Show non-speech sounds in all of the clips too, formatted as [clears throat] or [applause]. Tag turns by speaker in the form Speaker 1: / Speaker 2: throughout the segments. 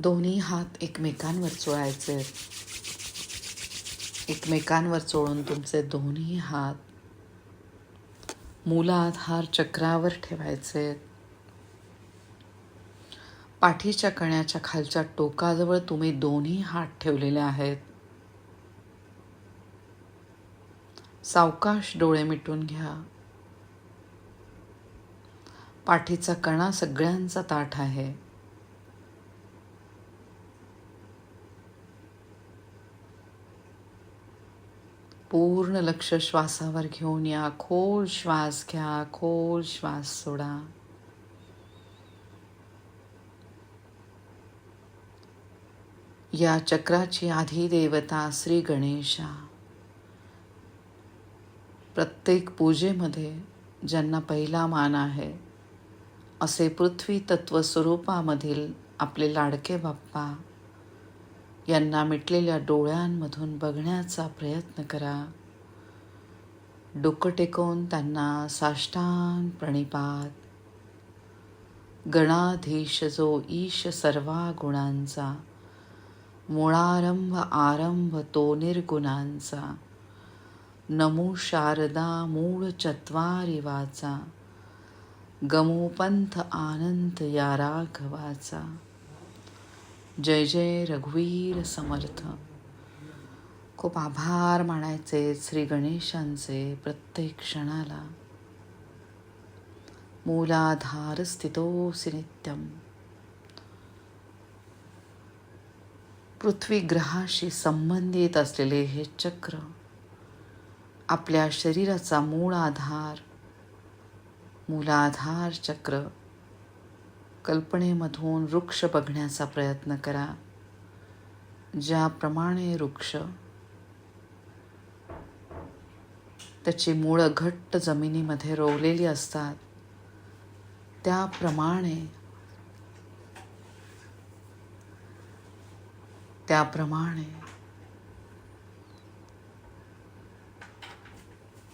Speaker 1: दोन्ही हात एकमेकांवर चोळायचे. एकमेकांवर चोळून तुमचे दोन्ही हात मूलाधार चक्रावर ठेवायचे. पाठीच्या कण्याच्या खालच्या टोकाजवळ तुम्ही दोन्ही हात ठेवलेले आहेत. सावकाश डोळे मिटून घ्या. पाठीचा कणा सगळ्यांचा ताठ आहे. पूर्ण लक्ष श्वासावर घेऊन या. खोल श्वास घ्या. खोल श्वास सोडा. या चक्राची आधी देवता श्री गणेशा. प्रत्येक पूजेमध्ये ज्यांना पहिला मान आहे असे पृथ्वी तत्व स्वरूपामधील आपले लाडके बाप्पा यांना मिटलेल्या डोळ्यांमधून बघण्याचा प्रयत्न करा. डोकं टेकवून त्यांना साष्टांग प्रणिपात. गणाधीश जो ईश सर्वा गुणांचा मुळारंभ आरंभ तो निर्गुणांचा नमो शारदा मूळ चत्वारी वाचा गमोपंथ आनंद या राघवाचा. जय जय रघुवीर समर्थ. खूप आभार मानायचे श्री गणेशांचे प्रत्येक क्षणाला. मूलाधार स्थितोसी नित्यम. पृथ्वी ग्रहाशी संबंधित असलेले हे चक्र आपल्या शरीराचा मूळ आधार मूलाधार चक्र कल्पनेमधून वृक्ष बघण्याचा प्रयत्न करा. ज्याप्रमाणे वृक्ष त्याची मुळं घट्ट जमिनीमध्ये रोवलेली असतात त्याप्रमाणे त्याप्रमाणे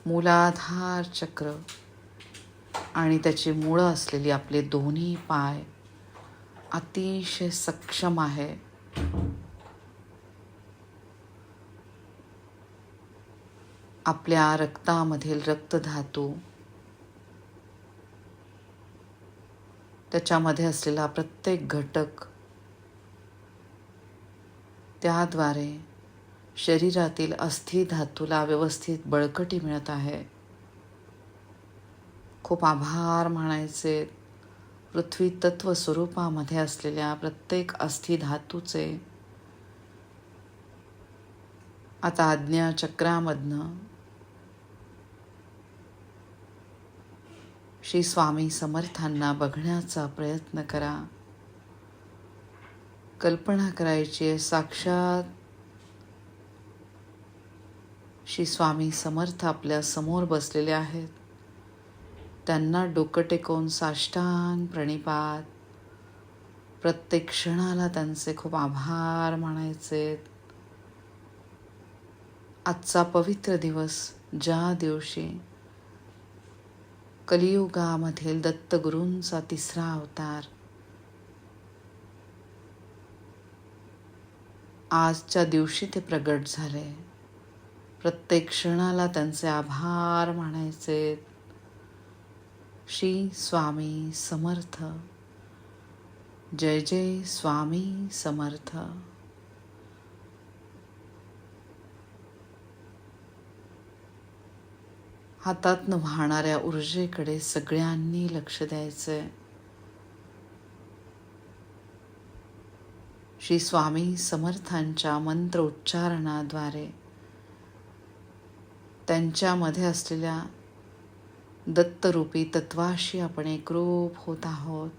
Speaker 1: मूलाधार चक्र आणि त्याची मुळं असलेली आपले दोन्ही पाय अतिशय सक्षम आहे. आपल्या रक्तामधील रक्तधातू त्याच्यामध्ये असलेला प्रत्येक घटक त्याद्वारे शरीरातील अस्थि धातूला व्यवस्थित बळकटी मिळत आहे. खूप आभार म्हणायचे. पृथ्वी तत्व स्वरूपामध्ये असलेल्या प्रत्येक अस्थि धातूचे. आता आज्ञा चक्रामधनं श्री स्वामी समर्थांना बघण्याचा प्रयत्न करा. कल्पना करायची आहे साक्षात श्री स्वामी समर्थ आपल्यासमोर बसलेले आहेत. त्यांना डोकं टेकवून साष्टांग प्रणिपात. प्रत्येक क्षणाला त्यांचे खूप आभार मानायचे. आजचा पवित्र दिवस ज्या दिवशी कलियुगामधील दत्तगुरूंचा तिसरा अवतार आजच्या दिवशी ते प्रगट झाले. प्रत्येक क्षणाला त्यांचे आभार मानायचे. श्री स्वामी समर्थ. जय जय स्वामी समर्थ. हातातनं वाहणाऱ्या ऊर्जेकडे सगळ्यांनी लक्ष द्यायचंय. श्री स्वामी समर्थांच्या मंत्र उच्चारणाद्वारे त्यांच्यामध्ये असलेल्या दत्तरूपी तत्वाशी आपण एकरूप होत आहोत.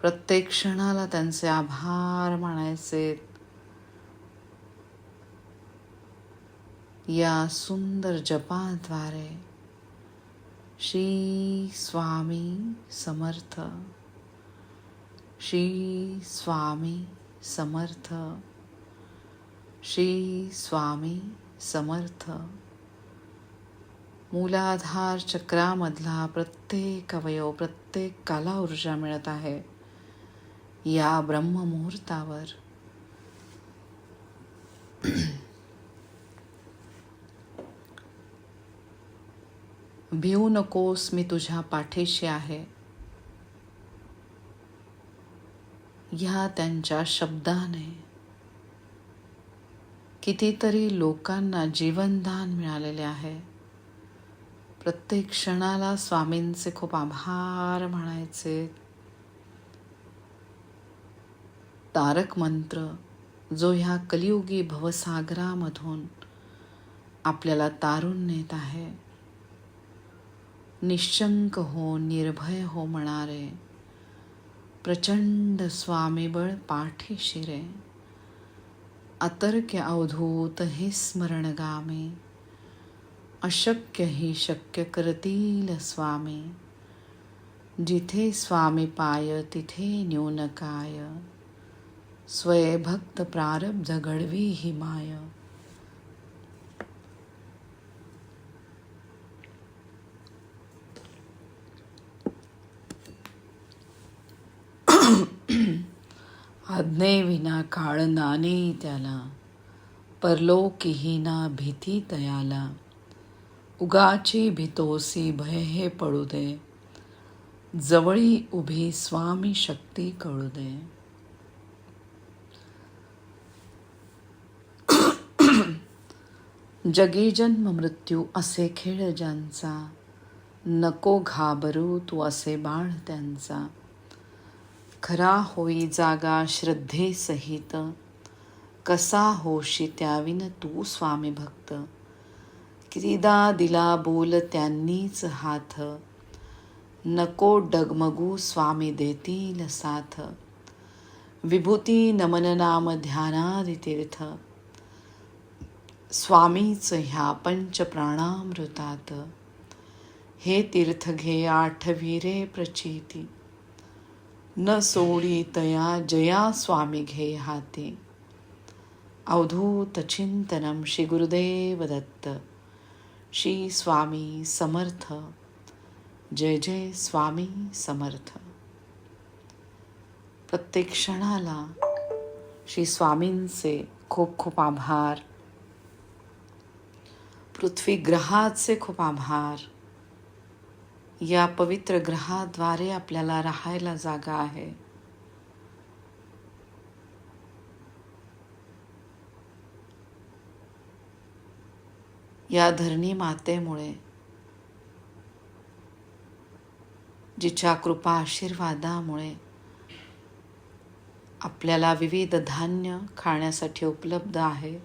Speaker 1: प्रत्येक क्षणाला त्यांचे आभार मानायचे. या सुंदर जपाद्वारे श्री स्वामी समर्थ श्री स्वामी समर्थ श्री स्वामी समर्थ मूलाधार चक्रामधला प्रत्येक अवयव, प्रत्येक काला ऊर्जा मिळत आहे. या ब्रह्ममुहूर्तावर. भिवू नकोस मी तुझ्या पाठीशी आहे. ह्या त्यांच्या शब्दाने कितीतरी लोकांना जीवनदान मिळालेले आहे. प्रत्येक क्षणाला स्वामींचे खूप आभार म्हणायचे. तारक मंत्र जो ह्या कलियुगी भवसागरामधून आपल्याला तारून नेत आहे. निश्चंक हो निर्भय हो म्हणणारे प्रचंड स्वामीबळ पाठी शिरे. अतर्क्य अवधूत हे स्मरणगामी अशक्य हे शक्य करतील स्वामी. जिथे स्वामी पाय तिथे न्यून काय. स्वयभक्त प्रारब्ध घडवी ही माय. आज्ञेविना काळ नाने त्याला. परलोकीही ना भीती तयाला. उगाची भितोसी भय हे पडू दे. जवळी उभी स्वामी शक्ती कळू दे. [coughs] जगी जन्म मृत्यू असे खेळ ज्यांचा नको घाबरू तू असे बाळ त्यांचा. खरा होई जागा श्रद्धेसहित कसा होशी त्याविन तू स्वामी भक्त. कितीदा दिला बोल त्यांनीच हात नको डगमगू स्वामी देतील साथ. विभूती नमन नाम ध्यानादि तीर्थ. स्वामीच ह्या पंच प्राणामृतात. हे तीर्थ घे आठवी रे प्रचिती. न सोडी तया जया स्वामी घे हाती. अवधूत चिंतनम श्री गुरुदेव दत्त. श्री स्वामी समर्थ. जय जय स्वामी समर्थ. प्रत्येक क्षणाला श्री स्वामींचे खूप खूप आभार. पृथ्वी ग्रहाचे खूप आभार. या पवित्र ग्रहाद्वारे आपल्याला राहायला जागा आहे. या धरणी मातेमुळे. जिच्या कृपा आशीर्वादामुळे आपल्याला विविध धान्य खाण्यासाठी उपलब्ध आहे.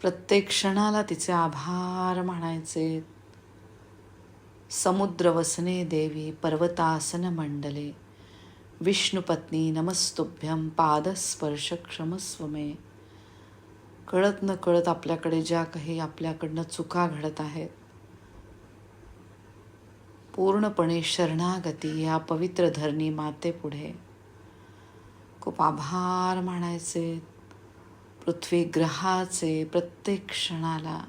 Speaker 1: प्रत्येक क्षणाला तिचे आभार म्हणायचे समुद्र वसने देवी पर्वतासन मंडले. विष्णुपत्नी नमस्तुभ्यम पादस्पर्श क्षमस्व मे. कळत न कळत आपल्याकडे ज्या काही आपल्याकडनं चुका घडत आहेत पूर्णपणे शरणागती या पवित्र धरणी मातेपुढे. खूप आभार मानायचे पृथ्वी ग्रहाचे प्रत्येक क्षणाला.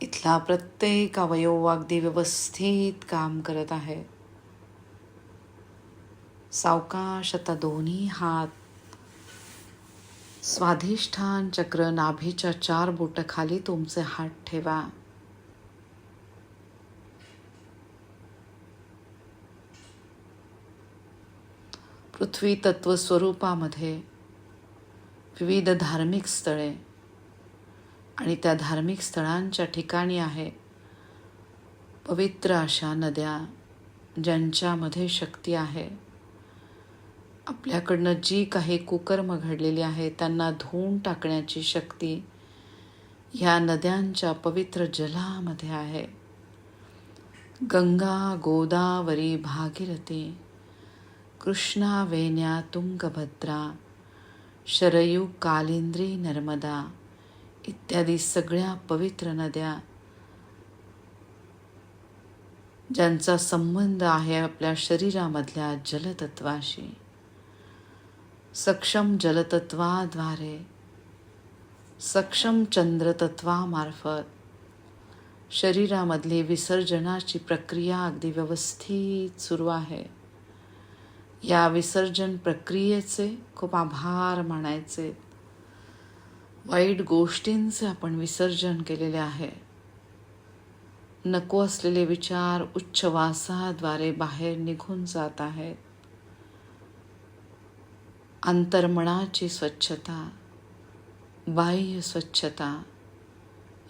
Speaker 1: इथला प्रत्येक अवयव अगदी व्यवस्थित काम करत आहे. सावकाश आता दोन्ही हात स्वाधिष्ठान चक्र नाभीच्या चार बोट खाली तुमचे हात ठेवा. पृथ्वी तत्व स्वरूपामध्ये विविध धार्मिक स्थळे आणि त्या धार्मिक स्थळांच्या ठिकाणी आहे. पवित्र अशा नद्या ज्यांच्यामध्ये शक्ती आहे. आपल्याकडनं जी काही कुकर्म घडलेली आहे त्यांना धुवून टाकण्याची शक्ती ह्या नद्यांच्या पवित्र जलामध्ये आहे. गंगा गोदावरी भागीरथी कृष्णा वेण्या तुंगभद्रा शरयू कालिंद्री नर्मदा इत्यादी सगळ्या पवित्र नद्या ज्यांचा संबंध आहे आपल्या शरीरामधल्या जलतत्वाशी. सक्षम जलतत्वाद्वारे सक्षम चंद्रतत्वामार्फत शरीरामधली विसर्जनाची प्रक्रिया अगदी व्यवस्थित सुरू आहे. या विसर्जन प्रक्रियेचे खूप आभार मानायचे. वाईट गोष्टींचे आपण विसर्जन केलेले आहे. नको असलेले विचार उच्चवासाद्वारे बाहेर निघून जात आहेत. अंतर्मनाची स्वच्छता बाह्य स्वच्छता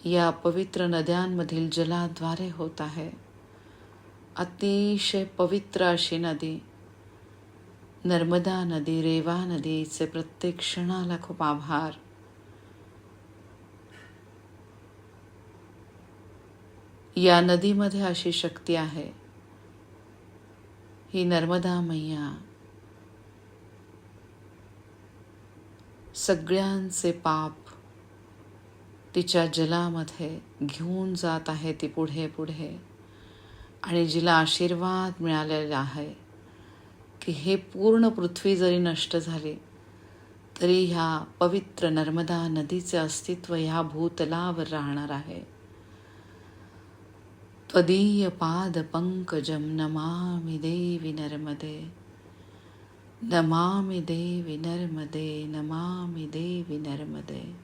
Speaker 1: या पवित्र नद्यांमधील जलाद्वारे होत आहे. अतिशय पवित्र अशी नदी नर्मदा नदी रेवा नदीचे प्रत्येक क्षणाला खूप आभार. या नदीमध्ये अशी शक्ती आहे. ही नर्मदा मैया सगळ्यांचे पाप तिच्या जलामध्ये घेऊन जात आहे ती पुढे पुढे. आणि जिला आशीर्वाद मिळालेला आहे की हे पूर्ण पृथ्वी जरी नष्ट झाली तरी ह्या पवित्र नर्मदा नदीचे अस्तित्व ह्या भूतलावर राहणार आहे. त्वदीय पाद पंकजम नमामि देवी नर्मदे. नमामि देवी नर्मदे नमामि देवी नर्मदे.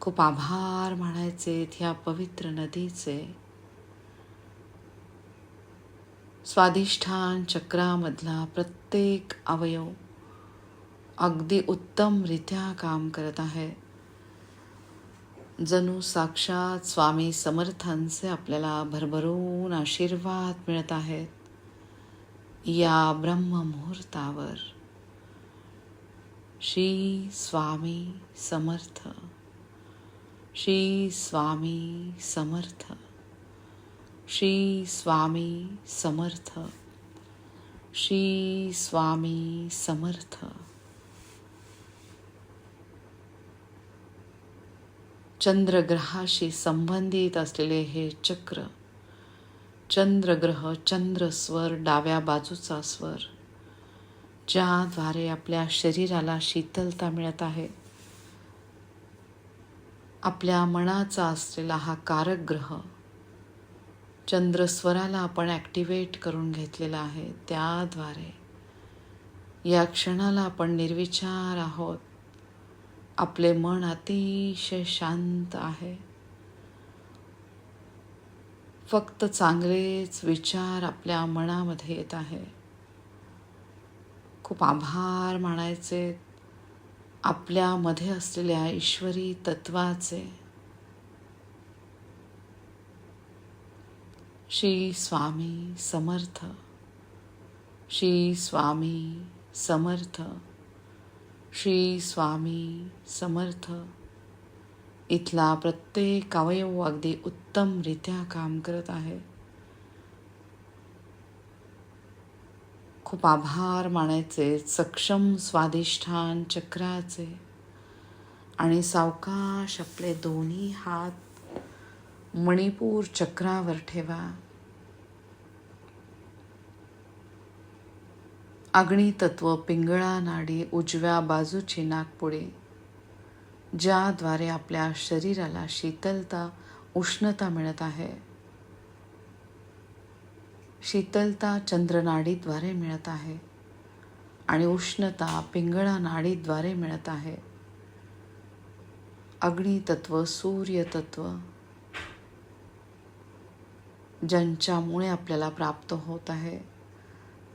Speaker 1: खूप आभार म्हणायचे ह्या पवित्र नदीचे. स्वादिष्ठान चक्रामधला प्रत्येक अवयव अगदी उत्तमरित्या काम करत आहे. जणू साक्षात स्वामी समर्थांचे आपल्याला भरभरून आशीर्वाद मिळत आहेत. या ब्रह्ममुहूर्तावर श्री स्वामी समर्थ श्री स्वामी समर्थ श्री स्वामी समर्थ श्री स्वामी समर्थ. चंद्रग्रहाशी संबंधित असलेले हे चक्र चंद्रग्रह चंद्रस्वर डाव्या बाजूचा स्वर ज्याद्वारे आपल्या शरीराला शीतलता मिळत आहे. आपल्या मनाचा असलेला हा कारक ग्रह चंद्रस्वराला आपण ॲक्टिवेट करून घेतलेला आहे. त्याद्वारे या क्षणाला आपण निर्विचार आहोत. आपले मन अतिशय शांत आहे. फक्त चांगलेच विचार आपल्या मनामध्ये येत आहे. खूप आभार मानायचे आपल्यामध्ये असलेल्या ईश्वरी तत्वाचे. श्री स्वामी समर्थ. श्री स्वामी समर्थ. श्री स्वामी समर्थ. इथला प्रत्येक अवयव हो अगदी उत्तमरित्या काम करत आहे. खूप आभार मानायचे सक्षम स्वादिष्ठान चक्राचे. आणि सावकाश आपले दोन्ही हात मणिपूर चक्रावर ठेवा. अग्नितत्व पिंगळा नाडी उजव्या बाजूची नागपुडी. ज्याद्वारे आपल्या शरीराला शीतलता उष्णता मिळत आहे. शीतलता चंद्रनाडीद्वारे मिळत आहे आणि उष्णता पिंगळा नाडीद्वारे मिळत आहे. अग्नितत्व सूर्यतत्व ज्यांच्यामुळे आपल्याला प्राप्त होत आहे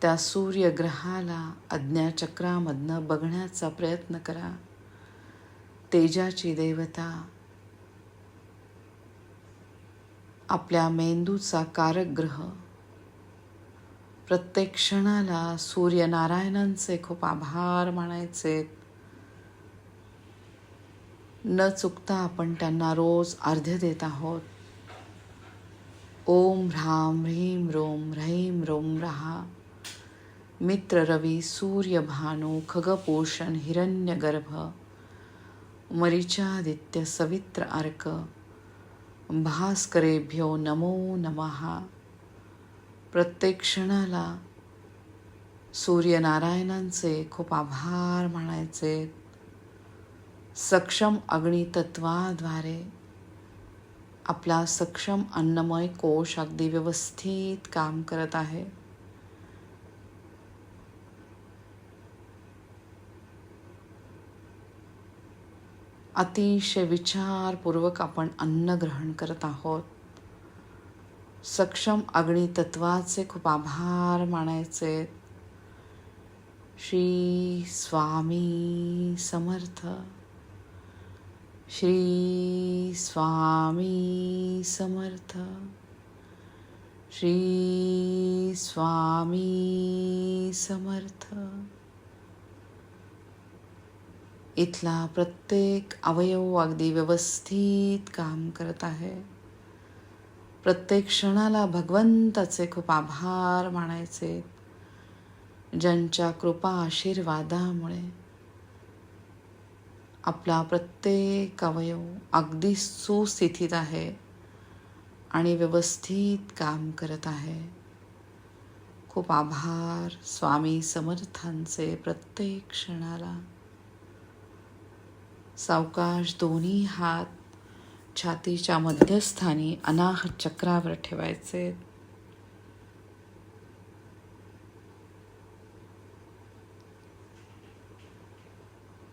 Speaker 1: त्या सूर्यग्रहाला अज्ञाचक्रामधनं बघण्याचा प्रयत्न करा. तेजाची देवता. आपल्या मेंदूचा कारक ग्रह प्रत्येक क्षणाला सूर्यनारायणांचे खूप आभार मानायचे. न चुकता आपण त्यांना रोज अर्ध्य देत आहोत. ओम ह्राम ह्रीम रोम ह्रैम रोम रहा. मित्र रवी सूर्य भानू खगपोषण हिरण्यगर्भ. मरिचादित्य सवित्र अर्क भास्करेभ्यो नमो नमहा प्रत्येक क्षणाला सूर्यनारायणांचे खूप आभार मानायचे. सक्षम अग्नितत्वाद्वारे आपला सक्षम अन्नमय कोश अगदी व्यवस्थित काम करत आहे. अतिशय विचारपूर्वक आपण अन्न ग्रहण करत आहोत. सक्षम अग्नितत्वाचे खूप आभार मानायचे. श्री स्वामी समर्थ. श्री स्वामी समर्थ. श्री स्वामी समर्थ. इथला प्रत्येक अवयव अगदी व्यवस्थित काम करत आहे. प्रत्येक क्षणाला भगवंताचे खूप आभार मानायचे. ज्यांच्या कृपा आशीर्वादामुळे आपला प्रत्येक अवयव अगदी सुस्थितीत आहे आणि व्यवस्थित काम करत आहे. खूप आभार स्वामी समर्थांचे प्रत्येक क्षणाला. सावकाश दोन्ही हात छातीच्या मध्यस्थानी अनाहत चक्रावर ठेवायचे.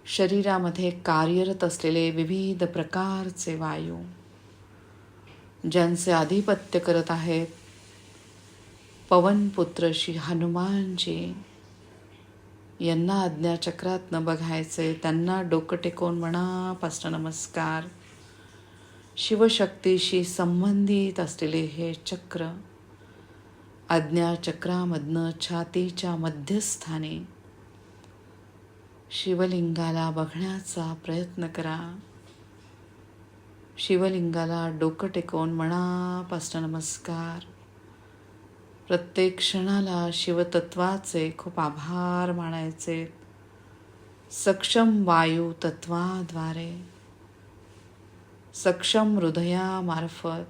Speaker 1: शरीरामध्ये कार्यरत असलेले विविध प्रकारचे वायू ज्यांचे आधिपत्य करत आहेत पवनपुत्रशी श्री हनुमानजी यांना आज्ञाचक्रातनं आहे त्यांना डोकं टेकवून मनापासून नमस्कार. शिवशक्तीशी संबंधित असलेले हे चक्र आज्ञाचक्रामधनं छातीच्या मध्यस्थानी शिवलिंगाला बघण्याचा प्रयत्न करा. शिवलिंगाला डोकं टेकवून मनापासून नमस्कार. प्रत्येक क्षणाला शिवतत्वाचे खूप आभार मानायचे. सक्षम वायू तत्वाद्वारे. सक्षम हृदयामार्फत.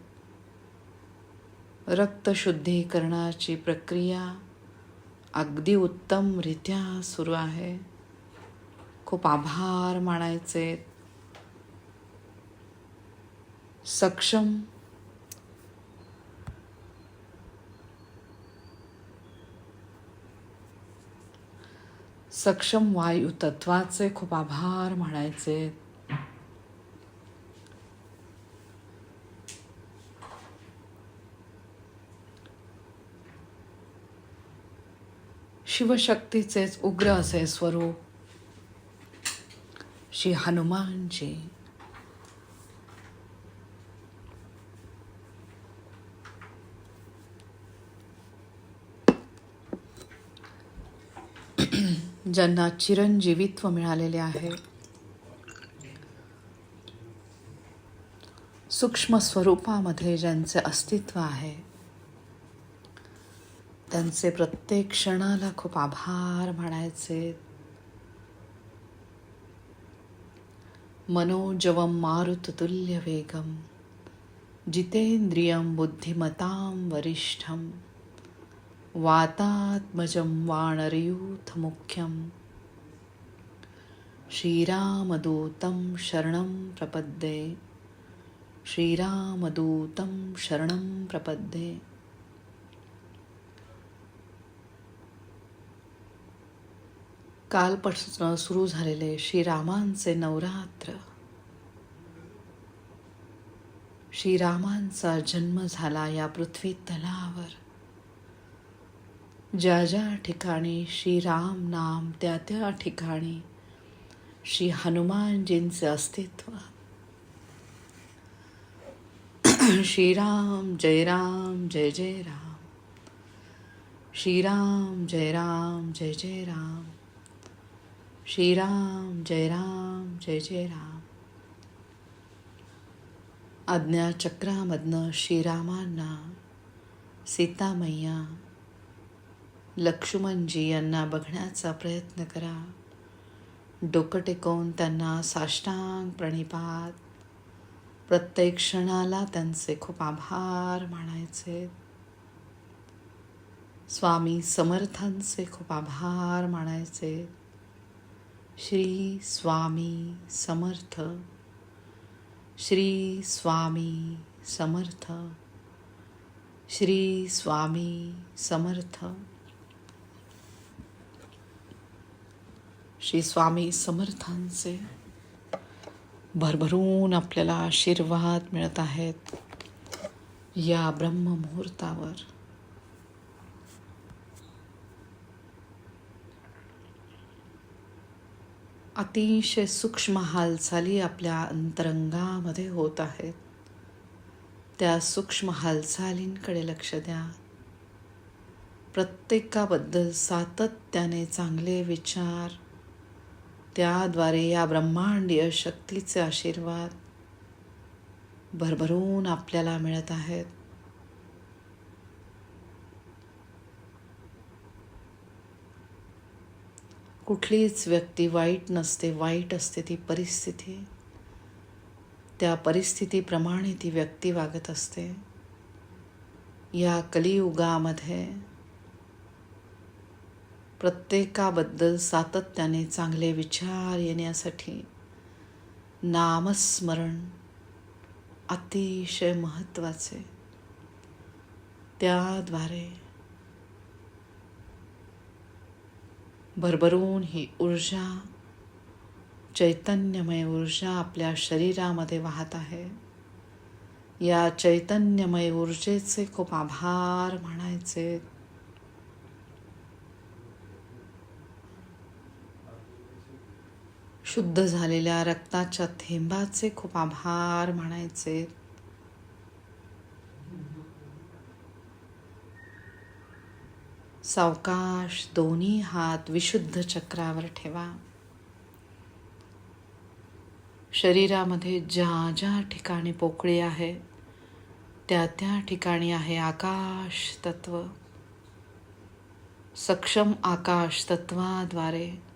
Speaker 1: रक्तशुद्धीकरणाची प्रक्रिया अगदी उत्तमरित्या सुरू आहे. खूप आभार मानायचे. सक्षम सक्षम वायू तत्वाचे खूप आभार म्हणायचे. शिवशक्तीचेच उग्र असे स्वरूप. श्री हनुमानजी. ज्यांना चिरंजीवित्व मिळालेले आहे. सूक्ष्म स्वरूपामध्ये ज्यांचे अस्तित्व आहे त्यांचे प्रत्येक क्षणाला खूप आभार म्हणायचे मनोजवम मारुततुल्य वेगम जितेंद्रियं बुद्धिमतां वरिष्ठं वातात्मजं वानरयूथमुख्यं। श्रीरामदूतं शरणं प्रपद्ये। श्रीरामदूतं शरणं प्रपद्ये। कालपासून सुरू झालेले श्रीरामांचे नवरात्र। श्रीरामांचा जन्म झाला या पृथ्वी तलावर। ज्या ज्या ठिकाणी श्रीराम नाम त्या त्या ठिकाणी श्री हनुमानजींचे अस्तित्व. [clears throat] श्रीराम जय राम जय जय राम. श्रीराम जय राम जय जय राम. श्रीराम जय राम जय जय राम. आज्ञाचक्रामधनं श्रीरामांना सीतामय्या लक्ष्मणजी यांना बघण्याचा प्रयत्न करा. डोकं टेकवून त्यांना साष्टांग प्रणिपात. प्रत्येक क्षणाला त्यांचे खूप आभार मानायचे. स्वामी समर्थांचे खूप आभार मानायचे. श्री स्वामी समर्थ. श्री स्वामी समर्थ. श्री स्वामी समर्थ. श्री स्वामी समर्थांचे. भरभरून आपल्याला आशीर्वाद मिळत आहेत या ब्रह्ममुहूर्तावर. अतिशय सूक्ष्म हालचाली आपल्या अंतरंगामध्ये होत आहेत. त्या सूक्ष्म हालचालींकडे लक्ष द्या. प्रत्येकाबद्दल सातत्याने चांगले विचार त्याद्वारे या ब्रह्मांडीय शक्तीचे आशीर्वाद भरभरून आपल्याला मिळत आहेत. कुठलीच व्यक्ती वाईट नसते वाईट असते ती परिस्थिती. त्या परिस्थितीप्रमाणे ती व्यक्ती वागत असते. या कलियुगामध्ये प्रत्येकाबद्दल सातत्याने चांगले विचार येण्यासाठी नामस्मरण अतिशय महत्त्वाचे. त्याद्वारे भरभरून ही ऊर्जा चैतन्यमय ऊर्जा आपल्या शरीरामध्ये वाहत आहे. या चैतन्यमय ऊर्जेचे खूप आभार म्हणायचे शुद्ध झालेल्या रक्ताच्या थेंबाचे खूप आभार म्हणायचे. सावकाश दोन्ही हात विशुद्ध चक्रावर ठेवा. शरीरामध्ये ज्या ज्या ठिकाणी पोकळी आहे त्या त्या ठिकाणी आहे आकाश तत्व. सक्षम आकाश तत्वाद्वारे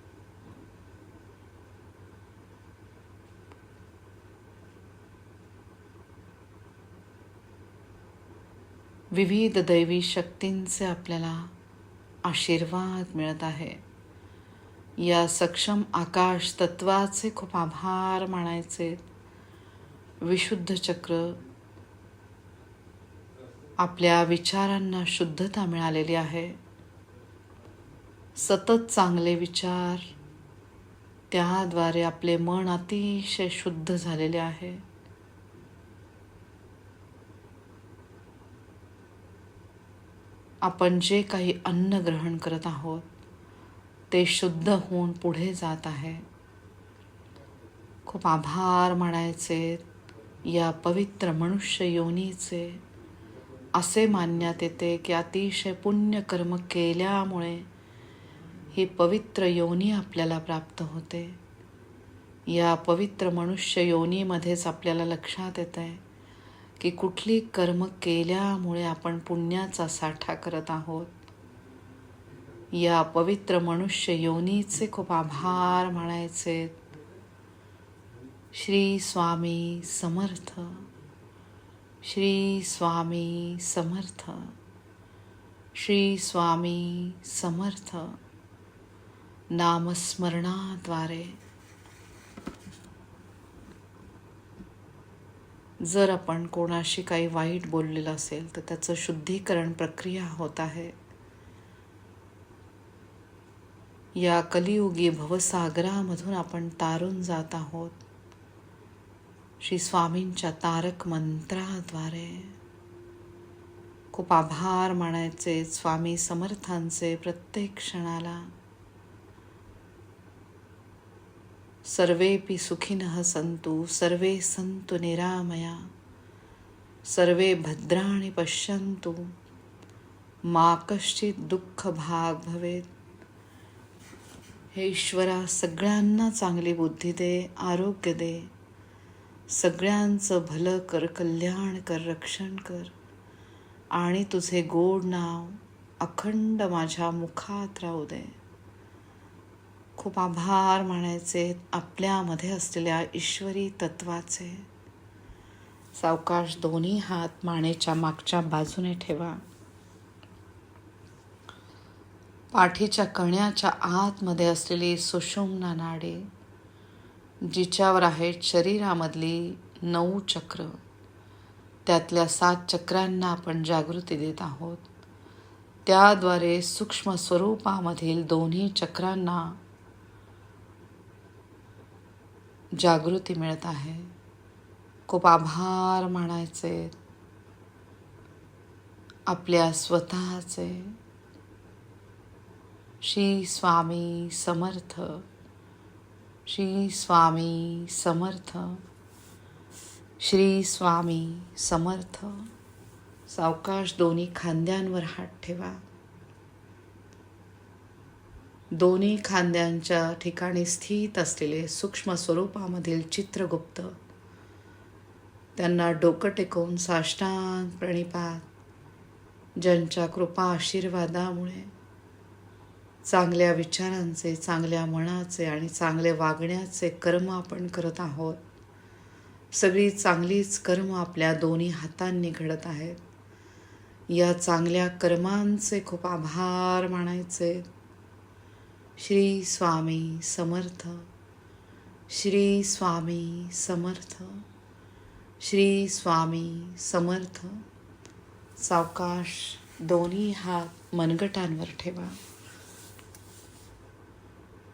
Speaker 1: विविध दैवी शक्तींचे आपल्याला आशीर्वाद मिळत आहे. या सक्षम आकाश तत्वाचे खूप आभार मानायचे. विशुद्ध चक्र आपल्या विचारांना शुद्धता मिळालेली आहे. सतत चांगले विचार त्याद्वारे आपले मन अतिशय शुद्ध झालेले आहे. आपण जे काही अन्न ग्रहण करत आहोत ते शुद्ध होऊन पुढे जात आहे. खूप आभार मानायचे या पवित्र मनुष्य योनीचे. असे मानण्यात येते की अतिशय पुण्यकर्म केल्यामुळे ही पवित्र योनी आपल्याला प्राप्त होते. या पवित्र मनुष्य योनीमध्येच आपल्याला लक्षात येतं आहे की कुठली कर्म केल्यामुळे आपण पुण्याचा साठा करत आहोत? या पवित्र मनुष्य योनीचे खूप आभार म्हणायचे श्री स्वामी समर्थ. श्री स्वामी समर्थ. श्री स्वामी समर्थ. नामस्मरणाद्वारे. जर आपण कोणाशी काही वाईट बोललेलं असेल तर त्याचं शुद्धीकरण प्रक्रिया होत आहे. या कलियुगी भवसागरामधून आपण तारून जात आहोत. श्री स्वामींच्या तारक मंत्राद्वारे. खूप आभार मानायचे स्वामी समर्थांचे प्रत्येक क्षणाला. सर्वेपि सुखिनः सन्तु सर्वे सन्तु निरामया। सर्वे भद्राणि पश्यन्तु। मा कश्चित दुःख भाग भवेत। हे ईश्वरा सगळ्यांना चांगली बुद्धी दे आरोग्य दे। सगळ्यांचं भलं कर कल्याण कर रक्षण कर। आणि तुझे गोड नाव अखंड माझ्या मुखात राहू दे। खूप आभार मानायचे आपल्यामध्ये असलेल्या ईश्वरी तत्वाचे. सावकाश दोन्ही हात मानेच्या मागच्या बाजूने ठेवा. पाठीच्या कण्याच्या आतमध्ये असलेली सुषुम्ना नाडी जिच्यावर आहेत शरीरामधली नऊ चक्र त्यातल्या सात चक्रांना आपण जागृती देत आहोत. त्याद्वारे सूक्ष्म स्वरूपामधील दोन्ही चक्रांना जागृती मिळत आहे. खूप आभार मानायचे. आपल्या स्वतःचे. श्री स्वामी समर्थ. श्री स्वामी समर्थ. श्री स्वामी समर्थ. सावकाश दोन्ही खांद्यांवर हात ठेवा. दोन्ही खांद्यांच्या ठिकाणी स्थित असलेले सूक्ष्म स्वरूपामधील चित्रगुप्त. त्यांना डोकं टेकवून साष्टांग प्रणिपात ज्यांच्या कृपा आशीर्वादामुळे चांगल्या विचारांचे चांगल्या मनाचे आणि चांगले वागण्याचे कर्म आपण करत आहोत. सगळी चांगलीच कर्म आपल्या दोन्ही हातांनी घडत आहेत. या चांगल्या कर्मांचे खूप आभार मानायचे. श्री स्वामी समर्थ श्री स्वामी समर्थ श्री स्वामी समर्थ. सावकाश दोन्ही हात मनगटांवर ठेवा.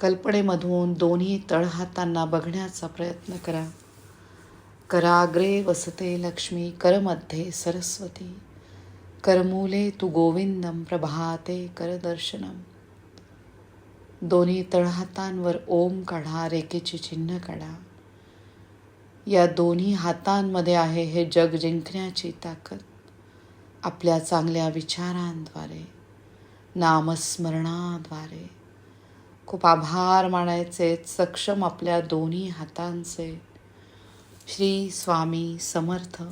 Speaker 1: कल्पनेमधून दोन्ही तळहातांना बघण्याचा प्रयत्न करा. कराग्रे वसते लक्ष्मी करमध्ये सरस्वती. करमूले तू गोविंदम प्रभाते करदर्शनम. दोन्ही तळहातांवर ओम काढा रेखेचे चिन्ह काढा. या दोन्ही हातांमध्ये आहे हे जग जिंकण्याची ताकद. आपल्या चांगल्या विचारांद्वारे नामस्मरणाद्वारे. खूप आभार मानायचे सक्षम आपल्या दोन्ही हातांचे. श्री स्वामी समर्थ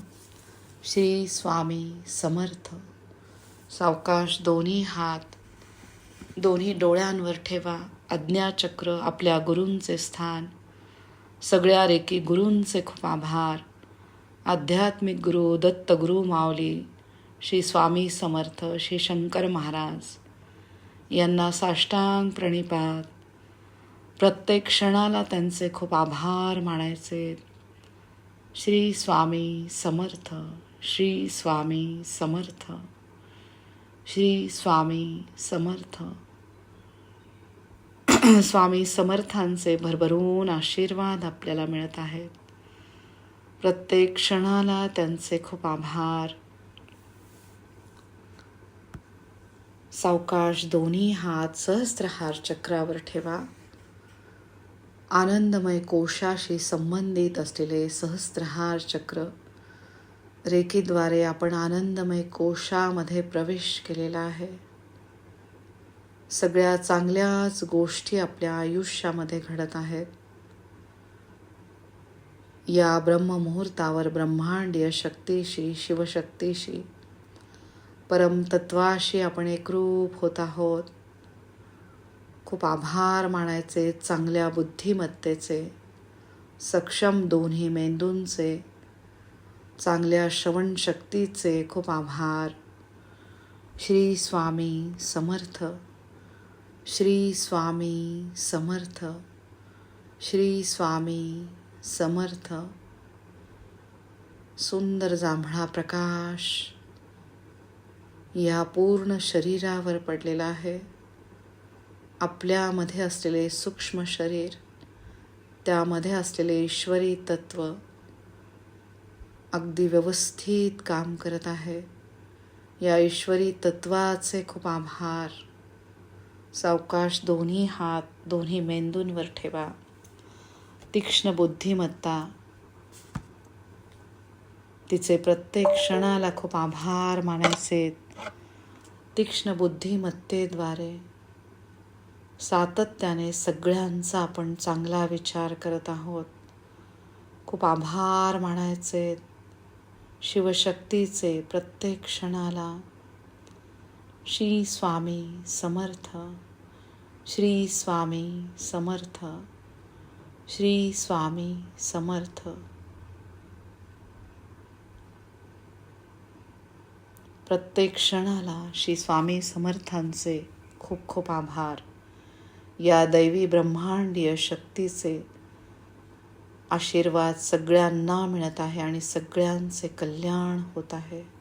Speaker 1: श्री स्वामी समर्थ. सावकाश दोन्ही हात दोन्ही डोळ्यांवर ठेवा. आज्ञाचक्र आपल्या गुरूंचे स्थान. सगळ्या रेकी गुरूंचे खूप आभार. आध्यात्मिक गुरु दत्तगुरु माऊली श्री स्वामी समर्थ श्री शंकर महाराज यांना साष्टांग प्रणिपात. प्रत्येक क्षणाला त्यांचे खूप आभार मानायचे. श्री स्वामी समर्थ श्री स्वामी समर्थ श्री स्वामी समर्थ. [clears throat] स्वामी समर्थांचे भरभरून आशीर्वाद आपल्याला मिळत आहेत. प्रत्येक क्षणाला त्यांचे खूप आभार. सावकाश दोन्ही हात सहस्त्रहार चक्रावर ठेवा. आनंदमय कोशाशी संबंधित असलेले सहस्त्रहार चक्र रेखीद्वारे आपण आनंदमय कोशामध्ये प्रवेश केलेला आहे. सगळ्या चांगल्याच गोष्टी आपल्या आयुष्यामध्ये घडत आहेत. या ब्रह्ममुहूर्तावर ब्रह्मांडीय शक्तीशी शिवशक्तीशी परमतत्वाशी आपण एकरूप होत आहोत. खूप आभार मानायचे चांगल्या बुद्धिमत्तेचे सक्षम दोन्ही मेंदूंचे चांगल्या श्रवणशक्तीचे खूप आभार. श्री स्वामी समर्थ. श्री स्वामी समर्थ. श्री स्वामी समर्थ. सुंदर जांभळा प्रकाश या पूर्ण शरीरावर पडलेला आहे. आपल्यामध्ये असलेले सूक्ष्म शरीर त्यामध्ये असलेले ईश्वरी तत्व अगदी व्यवस्थित काम करत आहे. या ईश्वरी तत्वाचे खूप आभार. सावकाश दोन्ही हात दोन्ही मेंदूंवर ठेवा. तीक्ष्ण बुद्धिमत्ता. तिचे प्रत्येक क्षणाला खूप आभार मानायचे. तीक्ष्ण बुद्धिमत्तेद्वारे सातत्याने सगळ्यांचा आपण चांगला विचार करत आहोत. खूप आभार मानायचे. शिवशक्तीचे प्रत्येक क्षणाला. श्री स्वामी समर्थ. श्री स्वामी समर्थ. श्री स्वामी समर्थ. प्रत्येक क्षणाला श्री स्वामी समर्थांचे खूप खूप आभार. या दैवी ब्रह्मांडीय शक्तीचे आशीर्वाद सगळ्यांना मिळत आहे आणि सगळ्यांचे कल्याण होत आहे.